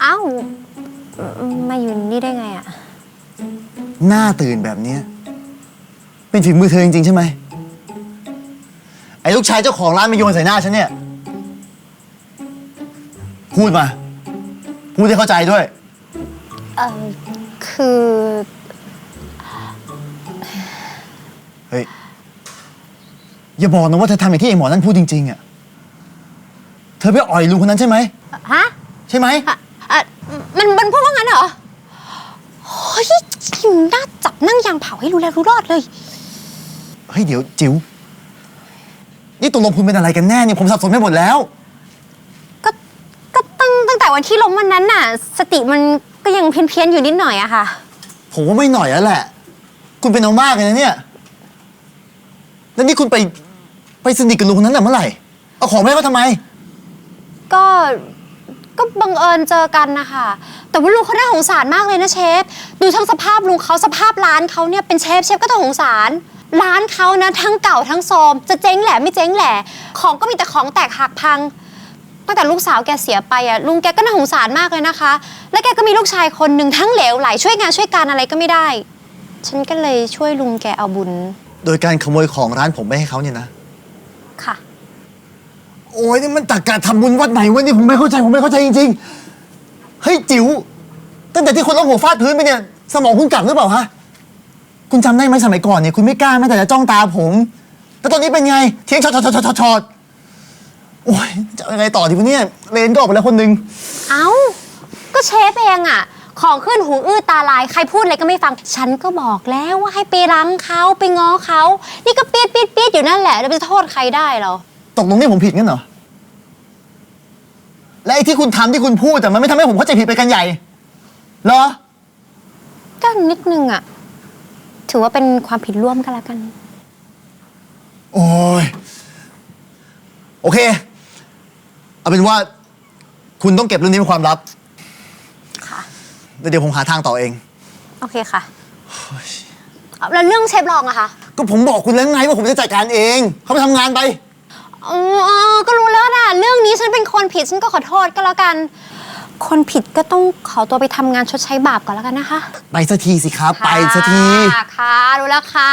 เอ้ามาอยู่นี่ได้ไงอะหน้าตื่นแบบเนี้ยเป็นฝีมือเธอจริงๆใช่ไหมไอ้ลูกชายเจ้าของร้านมาโยนใส่หน้าฉันเนี่ย พูดมา พูดให้เข้าใจด้วย เออคือ เฮ้ย อย่าบอกนะว่าเธอทำอย่างที่ไอ้หมอนั่นพูดจริงๆอะเธอไปอ่อยลุงคนนั้นใช่ไหม ฮะใช่ไหมอะอะมันมันพูดว่างั้นเหรอเฮ้ยอยู่หน้าจับนั่งยางเผาให้รู้แล้วรู้รอดเลย เฮ้ยเดี๋ยวจิ๋ว นี่ตกลงคุณเป็นอะไรกันแน่เนี่ยผมสับสนไปหมดแล้ว ก็ก็ตั้งตั้งแต่วันที่ล้มวันนั้นน่ะ สติมันก็ยังเพี้ยนเพียนๆอยู่นิดหน่อยอะค่ะ ผมว่าไม่หน่อยแล้วแหละ คุณเป็นเอามากเลยนะเนี่ย แล้วนี่คุณไป ไปสนิทกับลุงคนนั้นแต่เมื่อไหร่ เอาของไปให้เขาทำไม ก็ก็บังเอิญเจอกันนะคะแต่ว่าลุงเขาน่าสงสารมากเลยนะเชฟ ดูทั้งสภาพลุงเขาสภาพร้านเขาเนี่ยเป็นเชฟเชฟก็ต้องสงสาร ร้านเขานะทั้งเก่าทั้งโทรมจะเจ๊งแหละไม่เจ๊งแหละ ของก็มีแต่ของแตกหักพัง ตั้งแต่ลูกสาวแกเสียไปอะลุงแกก็น่าสงสารมากเลยนะคะ และแกก็มีลูกชายคนหนึ่งทั้งเหลวไหลช่วยงานช่วยการอะไรก็ไม่ได้ ฉันก็เลยช่วยลุงแกเอาบุญ โดยการขโมยของร้านผมไปให้เขาเนี่ยนะค่ะ โอ้ยนี่มันตักการทำบุญวัดไหนวะนี่ผมไม่เข้าใจผมไม่เข้าใจจริงๆเฮ้ยจิ๋วตั้งแต่ที่คุณล้มหัวฟาดพื้นไปเนี่ย สมองคุณกลับหรือเปล่าฮะคุณจำได้ไหมสมัยก่อนเนี่ยคุณไม่กล้าแม้แต่จะจ้องตาผมแต่ตอนนี้เป็นไงเทียงช็อตช็อตช็อตช็อตช็อตโอ้ยจะเอายังไงต่อดีวะเนี่ยเลนก็ออกไปแล้วคนหนึ่งเอ้า ก็เชฟเองอะของขึ้นหูอื้อตาลาย ใครพูดอะไรก็ไม่ฟัง ฉันก็บอกแล้วว่าให้ไปรั้งเขาไปง้อเขา นี่ก็เปียดเปียดเปียดอยู่นั่นแหละ แล้วจะโทษใครได้เหรอ ตกลงนี่ผมผิดงั้นเหรอ และไอ้ที่คุณทำที่คุณพูดแต่มันไม่ทำให้ผมเข้าใจผิดไปกันใหญ่ เหรอ ก็นิดนึงอะถือว่าเป็นความผิดร่วมกันละกัน โอ้ย โอเค เอาเป็นว่า คุณต้องเก็บเรื่องนี้เป็นความลับ ค่ะ แล้วเดี๋ยวผมหาทางต่อเอง โอเคค่ะเอาแล้วเรื่องเชฟรองอะคะ ก็ผมบอกคุณแล้วไงว่าผมจะจัดการเอง เขาไปทำงานไป อ๋อก็รู้แล้วนะเรื่องนี้ฉันเป็นคนผิดฉันก็ขอโทษก็แล้วกัน คนผิดก็ต้องขอตัวไปทำงานชดใช้บาปก่อนแล้วกันนะคะ ไปสักทีสิครับ ไปสักที ค่ะค่ะรู้แล้วค่ะ